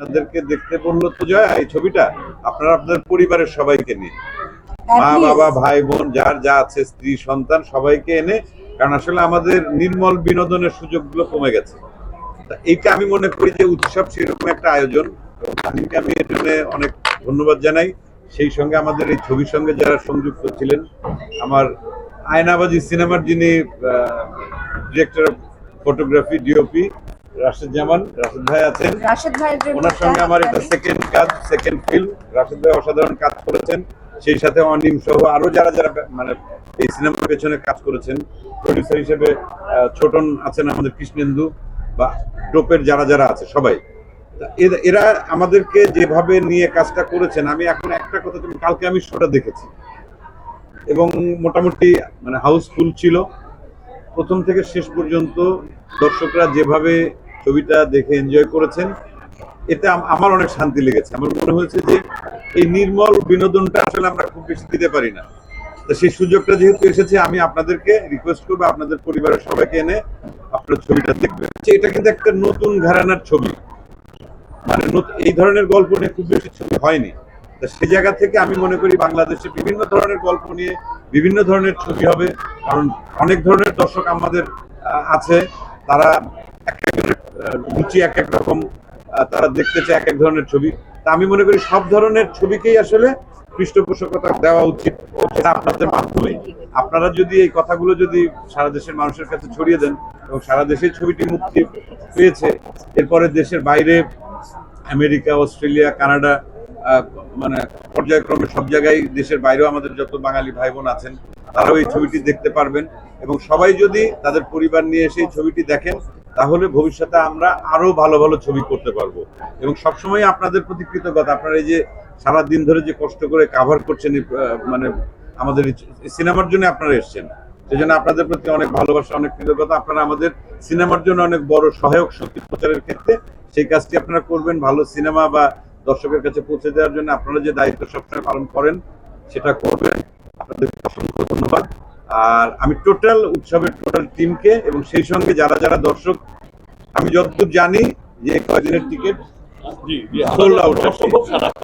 আপনাদেরকে দেখতে বলল তো জয়া এই ছবিটা আপনারা আপনাদের পরিবারের সবাইকে নিয়ে। মা বাবা ভাই বোন যার যা আছে স্ত্রী সন্তান সবাইকে এনে কারণ আসলে আমাদের নির্মল বিনোদনের সুযোগগুলো কমে গেছে। এইটা আমি মনে করি যে উৎসব সেরকম একটা আয়োজন। এবং আমি এর জন্য অনেক ধন্যবাদ জানাই। সেই সঙ্গে আমাদের এই ছবির সঙ্গে যারা সংযুক্ত ছিলেন আমার আয়নাবাজি সিনেমার যিনি director of photography DOP Rashed Zaman Rashed ভাই আছেন। রাশেদ জন্য ওনার সঙ্গে আমার এটা সেকেন্ড কাজ সেকেন্ড ফিল্ম রাশেদ ভাই অসাধারণ কাজ করেছেন। সেই সাথে অনিম সহ আরও যারা যারা মানে এই সিনেমার পেছনে কাজ করেছেন প্রডিউসার হিসেবে ছোটন আছেন আমাদের কৃষ্ণেন্দু বা ডোপের যারা যারা আছে সবাই। এরা আমাদেরকে যেভাবে নিয়ে কাজটা করেছেন আমি এখন একটা কথা তুমি কালকে আমি শোটা দেখেছি। এবং মোটামুটি মানে হাউসফুল ছিল। প্রথম থেকে শেষ পর্যন্ত দর্শকরা যেভাবে ছবিটা দেখে এনজয় করেছেন। এতে আমার অনেক শান্তি লেগেছে। আমার মনে হয়েছে যে এই নির্মল বিনোদনটা আসলে আমরা খুব বেশি দিতে পারি না। তো সেই সুযোগটা যেহেতু এসেছে আমি আপনাদেরকে রিকোয়েস্ট করব আপনাদের পরিবারের সবাইকে এনে আপনার ছবিটা দেখবেন। এটা কিন্তু একটা নতুন ঘরানার ছবি। মানে এই ধরনের গল্প নিয়ে খুব বেশি ছবি হয়নি। তা সে জায়গা থেকে আমি মনে করি বাংলাদেশে বিভিন্ন ধরনের গল্প নিয়ে বিভিন্ন ধরনের ছবি হবে। কারণ অনেক ধরনের দর্শক আমাদের আছে। তারা এক একজনের আহ, রুচি এক এক রকম তারা দেখতে চায় এক এক ধরনের ছবি। তা আমি মনে করি সব ধরনের ছবিকেই আসলে পৃষ্ঠপোষকতা দেওয়া উচিত আপনাদের মাধ্যমে। আপনারা যদি এই কথাগুলো যদি সারা দেশের মানুষের কাছে ছড়িয়ে দেন, এবং সারা দেশে ছবিটি মুক্তি পেয়েছে, এরপরে দেশের বাইরে আমেরিকা, অস্ট্রেলিয়া, কানাডা মানে পর্যায়ক্রমে সব জায়গায় দেশের বাইরেও আমাদের যত বাঙালি ভাই বোন আছেন, তারাও এই ছবিটি দেখতে পারবেন। এবং সবাই যদি তাদের পরিবার নিয়ে এসে এই ছবিটি দেখেন তাহলে ভবিষ্যতে আমরা আরও ভালো ভালো ছবি করতে পারব। এবং সবসময় আপনাদের প্রতি কৃতজ্ঞতা। আপনারা এই যে সারা দিন ধরে যে কষ্ট করে কাভার করছেন মানে আমাদের সিনেমার জন্য আপনারা এসেছেন। সেই জন্য আপনাদের প্রতি অনেক ভালোবাসা, অনেক কৃতজ্ঞতা। আপনারা আমাদের সিনেমার জন্য অনেক বড় সহায়ক শক্তি প্রচারের ক্ষেত্রে সেই কাজটি আপনারা করবেন। ভালো সিনেমা বা দর্শকের কাছে পৌঁছে দেওয়ার জন্য আপনারা যে দায়িত্ব সবসময় পালন করেন, সেটা করবেন। আপনাদের অসংখ্য ধন্যবাদ। আর আমি টোটাল উৎসবের টোটাল টিমকে এবং সেই সঙ্গে যারা যারা দর্শক আমি যতদূর জানি যে কয়দিনের টিকিট সোল্ড জি